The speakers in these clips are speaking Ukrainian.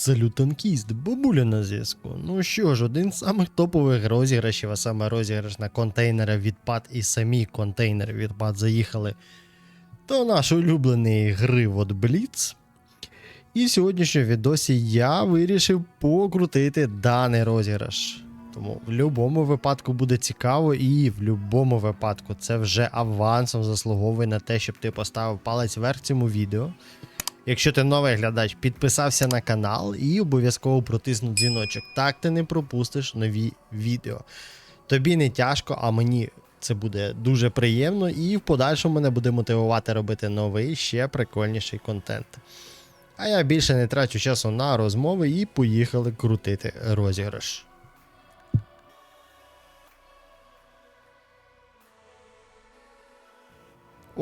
Салютанкіст, бабуля на зв'язку. Ну що ж, один з самих топових розіграшів, а саме розіграш на контейнери відпад і самі контейнери відпад заїхали до нашої улюбленої гри от Blitz. І в сьогоднішньому відосі я вирішив покрутити даний розіграш. Тому в будь-якому випадку буде цікаво, і в будь-якому випадку це вже авансом заслуговує на те, щоб ти поставив палець вверх цьому відео. Якщо ти новий глядач, підписався на канал і обов'язково протиснув дзвіночок. Так ти не пропустиш нові відео. Тобі не тяжко, а мені це буде дуже приємно, і в подальшому мене буде мотивувати робити новий, ще прикольніший контент. А я більше не трачу часу на розмови і поїхали крутити розіграш.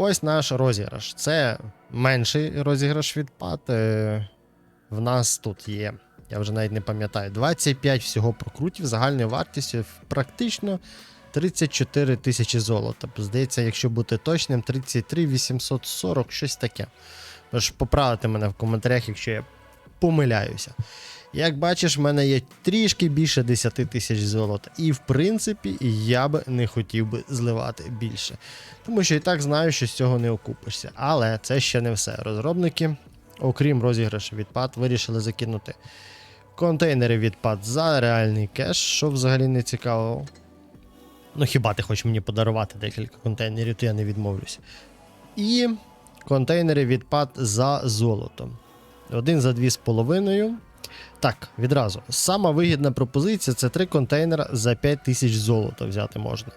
Ось наш розіграш. Це менший розіграш відпад. Е, В нас тут є, я вже навіть не пам'ятаю, 25 всього прокрутів загальною вартістю практично 34 тисячі золота. Здається, якщо бути точним, 33 840, щось таке. Тож поправити мене в коментарях, якщо я помиляюся. Як бачиш, в мене є трішки більше 10 тисяч золота. І в принципі, я би не хотів би зливати більше. Тому що і так знаю, що з цього не окупишся. Але це ще не все. Розробники, окрім розіграшу відпад, вирішили закинути контейнери відпад за реальний кеш, що взагалі не цікаво. Ну, хіба ти хочеш мені подарувати декілька контейнерів, то я не відмовлюся. І контейнери відпад за золотом. Один за 2,5. Так, відразу. Сама вигідна пропозиція це три контейнера за 5 тисяч золота взяти можна.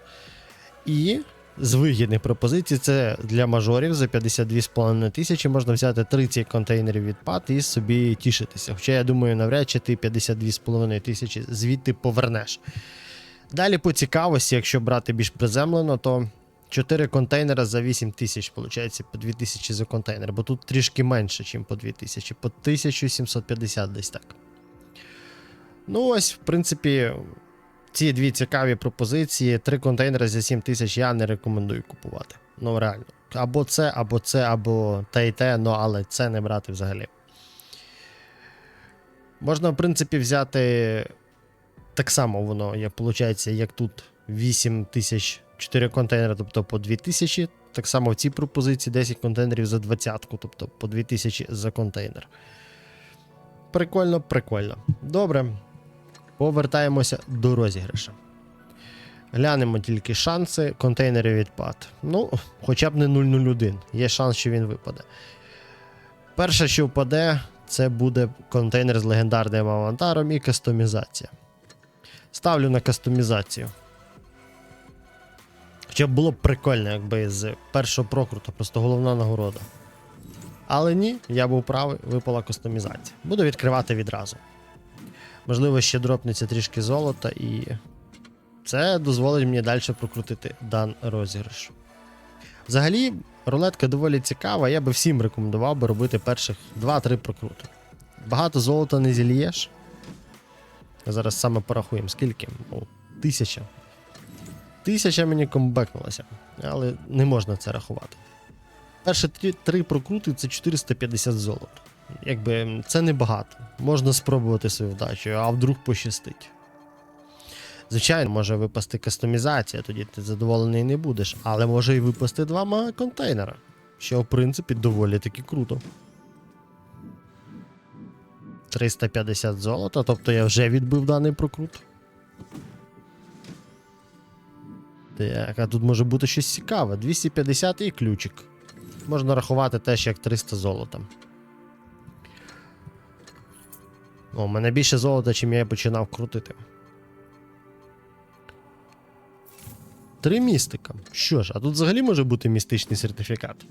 І з вигідних пропозицій це для мажорів за 52,5 тисячі можна взяти 30 контейнерів відпад і собі тішитися. Хоча я думаю, навряд чи ти 52,5 тисячі звідти повернеш. Далі по цікавості, якщо брати більш приземлено, то 4 контейнера за 8 тисяч, виходить, по 2 тисячі за контейнер, бо тут трішки менше, ніж по 2 тисячі, по 1750 десь так. Ну, ось, в принципі, ці дві цікаві пропозиції. Три контейнери за 7 тисяч я не рекомендую купувати. Ну, реально. Або це, або це, або те і те, ну але це не брати взагалі. Можна, в принципі, взяти так само воно, як виходить, як тут 8 тисяч 4 контейнери, тобто по 2 тисячі. Так само в цій пропозиції 10 контейнерів за 20, тобто по 2 тисячі за контейнер. Прикольно, прикольно. Добре. Повертаємося до розіграша. Глянемо тільки шанси, контейнери відпад. Ну, хоча б не 001. Є шанс, що він випаде. Перше, що впаде, це буде контейнер з легендарним авантаром і кастомізація. Ставлю на кастомізацію. Хоча б було б прикольно, якби з першого прокруту, просто головна нагорода. Але ні, я був правий, випала кастомізація. Буду відкривати відразу. Можливо, ще дропнеться трішки золота, і це дозволить мені далі прокрутити дан розіграш. Взагалі, рулетка доволі цікава, я би всім рекомендував би робити перших 2-3 прокрути. Багато золота не зільєш. Зараз саме порахуємо, скільки? О, тисяча. Тисяча мені комбекнулася, але не можна це рахувати. Перші три, три прокрути це 450 золота. Якби це небагато. Можна спробувати свою вдачу, а вдруг пощастить. Звичайно, може випасти кастомізація, тоді ти задоволений не будеш, але може і випасти два мага контейнера, що в принципі доволі таки круто. 350 золота, тобто я вже відбив даний прокрут. Так, а тут може бути щось цікаве. 250 і ключик. Можна рахувати теж як 300 золота. О, у мене більше золота, чим я починав крутити. Три містика. Що ж, а тут взагалі може бути містичний сертифікат.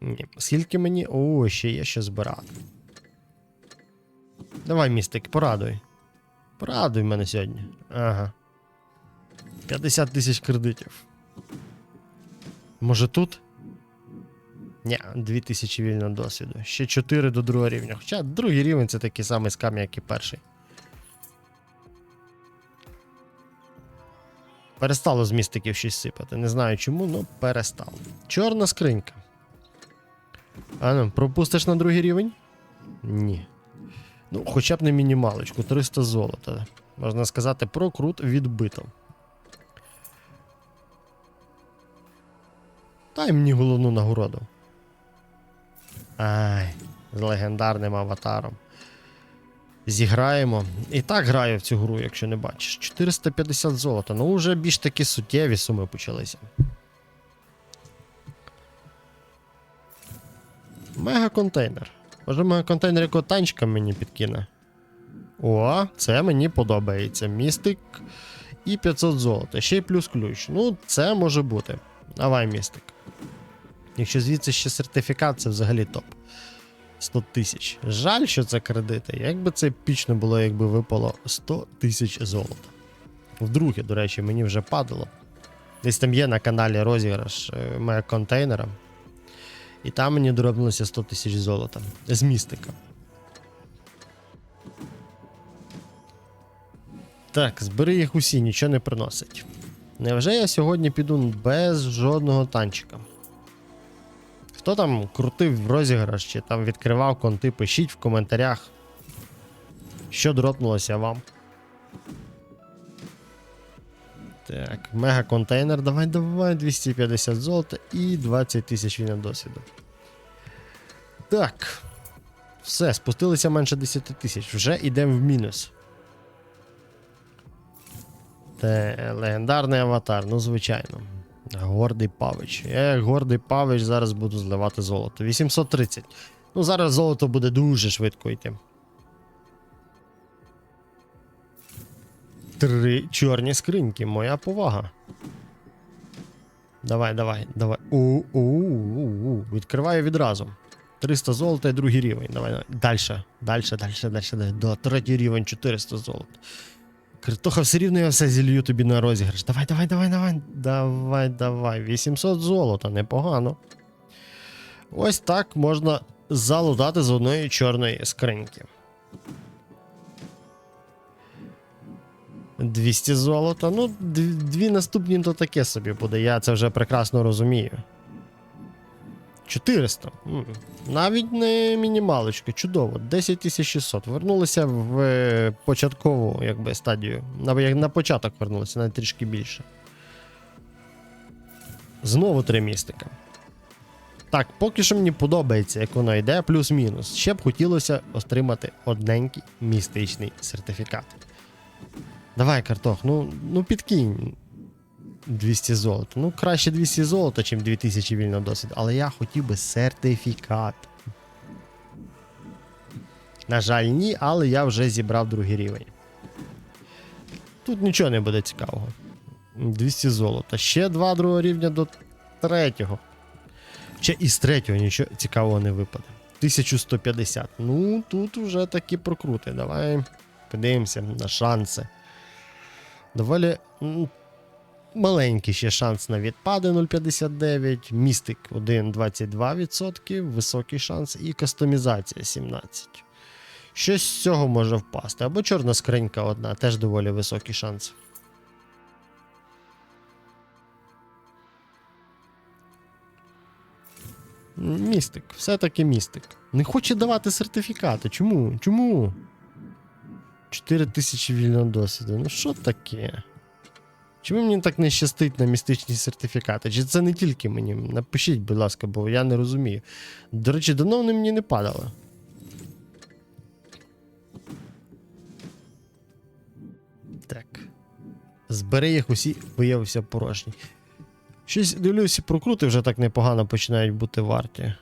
Ні. Скільки мені. О, ще є що збирати. Давай, містик, порадуй. Порадуй мене сьогодні. Ага. 50 тисяч кредитів. Може тут? Ні, 2000 вільного досвіду. Ще 4 до другого рівня. Хоча другий рівень це такий самий скам, як і перший. Перестало з містиків щось сипати. Не знаю чому, але перестало. Чорна скринька. А ну, пропустиш на другий рівень? Ні. Ну, хоча б не мінімалочку, 300 золота. Можна сказати, прокрут відбито. Дай мені головну нагороду. Ай, з легендарним аватаром. Зіграємо. І так граю в цю гру, якщо не бачиш. 450 золота. Ну, вже більш такі суттєві суми почалися. Мега-контейнер. Може, мега-контейнер якого танчика мені підкине. О, це мені подобається. Містик і 500 золота. Ще й плюс ключ. Ну, це може бути. Давай, містик. Якщо звідси ще сертифікат, це взагалі топ. 100 тисяч. Жаль, що це кредити. Якби це епічно було, якби випало 100 тисяч золота. Вдруге, до речі, мені вже падало. Десь там є на каналі розіграш е, моя контейнера. І там мені доробилося 100 тисяч золота. З містика. Так, збери їх усі, нічого не приносить. Невже я сьогодні піду без жодного танчика? Хто там крутив розіграш чи там відкривав конти, пишіть в коментарях, що дропнулося вам. Так, мега контейнер, давай, давай, 250 золота і 20 тисяч війна досвіду. Так. Все, спустилися менше 10 тисяч. Вже йдемо в мінус. Те, легендарний аватар, ну звичайно. Гордий Павич. Я як гордий Павич зараз буду зливати золото. 830. Ну, зараз золото буде дуже швидко йти. Три чорні скриньки, моя повага. Давай, давай, давай. У, у, у, у. Відкриваю відразу. 300 золота і другий рівень. Давай, давай. Дальше, дальше, дальше, дальше. До третій рівень 400 золота. Картоха, все рівно я все зілью тобі на розіграш. Давай, давай, давай, давай. Давай, давай. 800 золота, непогано. Ось так можна залутати з одної чорної скриньки. 200 золота. Ну, дві наступні то таке собі буде, я це вже прекрасно розумію. 400. Навіть не мінімалочка, чудово. 10600. Вернулися в е, початкову якби, стадію. На початок вернулися, навіть трішки більше. Знову три містика. Так, поки що мені подобається, як воно йде, плюс-мінус. Ще б хотілося отримати одненький містичний сертифікат. Давай, картох, ну, ну підкинь 200 золота. Ну, краще 200 золота, ніж 2000 вільного досвіду, але я хотів би сертифікат. На жаль, ні, але я вже зібрав другий рівень. Тут нічого не буде цікавого. 200 золота. Ще два другого рівня до третього. Ще із третього нічого цікавого не випаде. 1150. Ну, тут вже такі прокрути. Давай подивимося на шанси. Доволі маленький ще шанс на відпади 0,59, містик 1,22%, високий шанс і кастомізація 17%. Щось з цього може впасти. Або чорна скринька одна, теж доволі високий шанс. Містик, все-таки містик. Не хоче давати сертифікати. Чому? Чому? 4 тисячі вільного досвіду. Ну що таке? Чому мені так не щастить на містичні сертифікати? Чи це не тільки мені? Напишіть, будь ласка, бо я не розумію. До речі, давно вони мені не падали. Так. Збери їх усі, виявився порожній. Щось дивлюся, прокрути вже так непогано починають бути варті.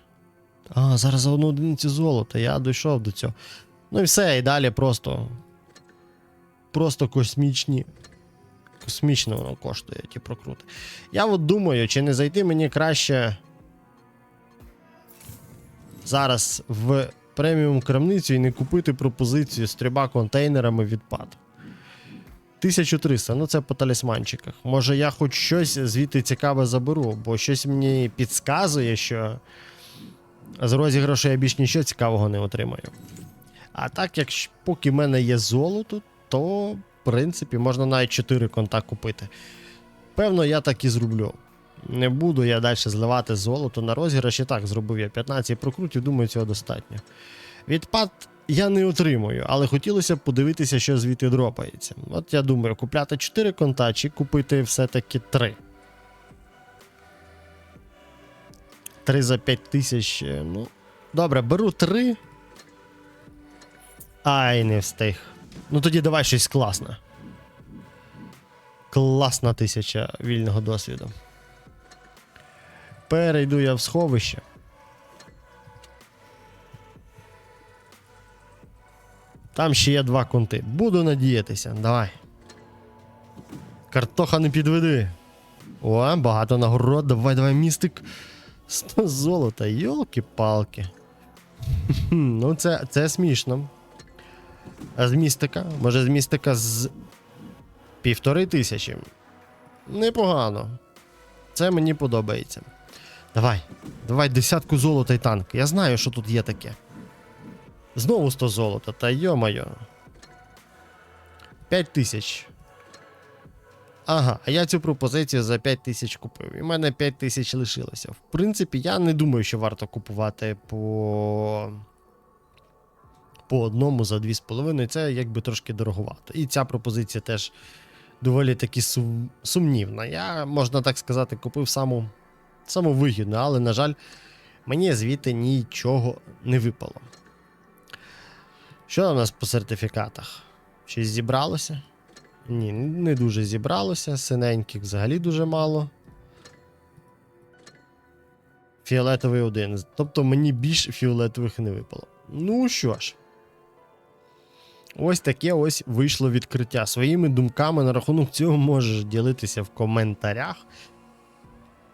А, зараз за одну одиницю золота, я дійшов до цього. Ну і все, і далі просто. Просто космічні. Космічно воно коштує, ті прокрути. Я от думаю, чи не зайти мені краще зараз в преміум крамницю і не купити пропозицію з трьома контейнерами відпад. 1300, ну це по талісманчиках. Може я хоч щось звідти цікаве заберу, бо щось мені підказує, що з розіграшу я більш нічого цікавого не отримаю. А так, як поки в мене є золото, то принципі можна навіть 4 конта купити. Певно, я так і зроблю. Не буду я далі зливати золото на розіграш. І так зробив я 15 прокрутів, думаю, цього достатньо. Відпад я не отримую, але хотілося б подивитися, що звідти дропається. От я думаю, купляти 4 конта чи купити все-таки 3. 3 за 5 тисяч. е, Ну, добре, беру 3. Ай, не встиг. Ну тоді давай щось класне. Класна тисяча вільного досвіду. Перейду я в сховище. Там ще є два конти. Буду надіятися. Давай. Картоха не підведи. О, багато нагород. Давай, давай, містик. 100 золота, йолки-палки. Ну, це, це смішно. А з містика? Може, з містика з півтори тисячі. Непогано. Це мені подобається. Давай, давай десятку золота і танк. Я знаю, що тут є таке. Знову 100 золота, та йо-моє. 5 тисяч. Ага, а я цю пропозицію за 5 тисяч купив. І в мене 5 тисяч лишилося. В принципі, я не думаю, що варто купувати по. По одному за 2,5. Це якби трошки дороговато. І ця пропозиція теж доволі таки сум... сумнівна. Я, можна так сказати, купив саму, саму вигідну, але, на жаль, мені звідти нічого не випало. Що у нас по сертифікатах? Щось зібралося? Ні, не дуже зібралося. Синеньких взагалі дуже мало. Фіолетовий один. Тобто мені більш фіолетових не випало. Ну що ж. Ось таке ось вийшло відкриття. Своїми думками на рахунок цього можеш ділитися в коментарях.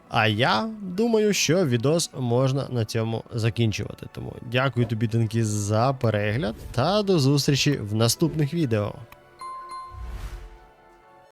А я думаю, що відос можна на цьому закінчувати. Тому дякую тобі, Тенкі, за перегляд та до зустрічі в наступних відео.